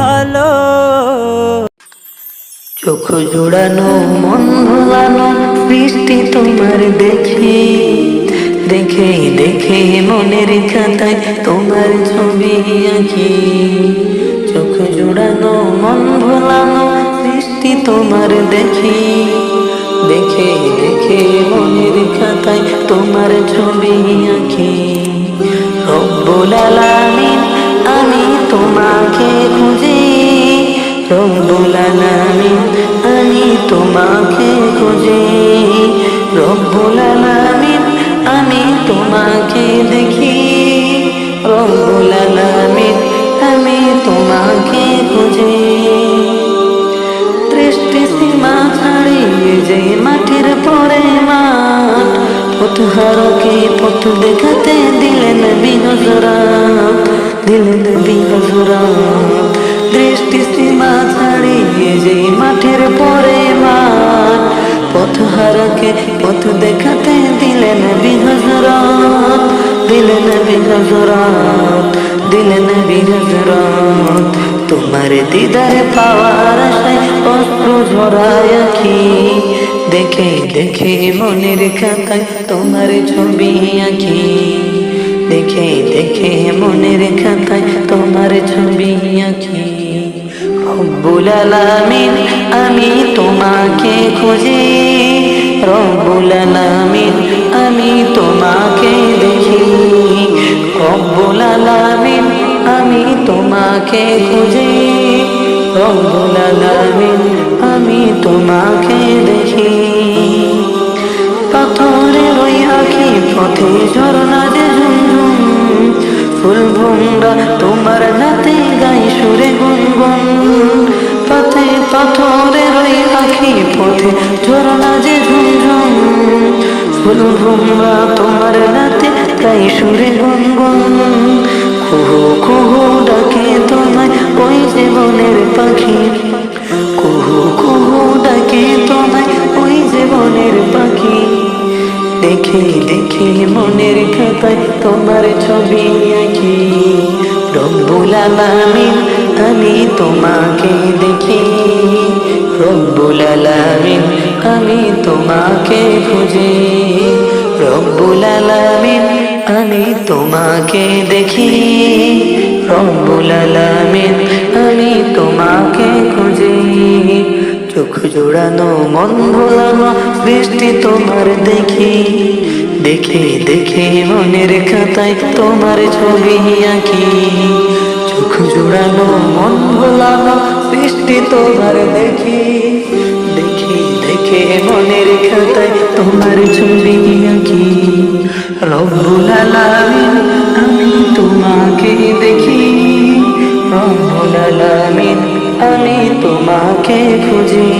ভালো। চোখ জোড়ানো, মন ভোলানো, বৃষ্টি তোমার দেখে। দেখে দেখে মনের খাতায় তোমার ছবি আঁকি। চোখ জোড়ানো, মন ভোলানো, বৃষ্টি তোমার দেখি। দেখে দেখে মনের খাতায় তোমার ছবি আঁকি। রব্বুলালা তোমাকে খুঁজি রব্বুল আলামিন, আমি তোমাকে খুঁজি। রব্বুল আলামিন, আমি তোমাকে দেখি। রব্বুল আলামিন, আমি তোমাকে খুঁজি। দৃষ্টি সীমা ছাড়িয়ে যে মাটির পরে মাঠ পথ দেখাতে দিলেন বিহজরাত দিলেন বিহজরাত পথহারকে পথ দেখাতে দিলেন বিহজরাত দিলেন বিহজরাত দিলেন বিহজরাত তোমার দিদার পাওয়ার আশায় অস্ত্র ঝরায় আঁকি দেখে দেখে মনের খাতায় তোমার ছবি আঁকি দেখে দেখে মনের খাতায় তোমার ছবি আঁকি রব্বুল আলামিন, আমি তোমাকে খুঁজি। রব্বুল আলামিন, আমি তোমাকে দেখি। রব্বুল আলামিন, আমি তোমাকে খুঁজি। রব্বুল আলামিন, আমি তোমাকে দেখি। পাথরের ওই আঁখি পথে ঝরনা যে ঝুমঝুম ফুল ভুমরা তোমার নাতে গাই সুরে গুনগুন গাই সুরে গুনগুন কুহু কুহু ডাকে তোমায় ওই জীবনের পাখি। কুহু কুহু ডাকে তোমায় ওই জীবনের পাখি। দেখে দেখে মনের খাতায় তোমার ছবি আঁকি। রব্বুল আলামিন আমি তোমাকে দেখি। রব্বুল আলামিন আমি তোমাকে খুঁজি। রব্বুল আলামিন আমি তোমাকে দেখি, রব্বুল আলামিন, আমি তোমাকে খুঁজি। চোখ জোড়ানো মন ভোলানো বৃষ্টি তোমার দেখি, দেখে দেখে মনের খাতায় তোমার ছবি আঁকি। চোখ জোড়ানো মন ভোলানো বৃষ্টি তোমার দেখি, দেখে দেখে মনের খাতায় তোমার ছবি আমি তোমাকে খুঁজি।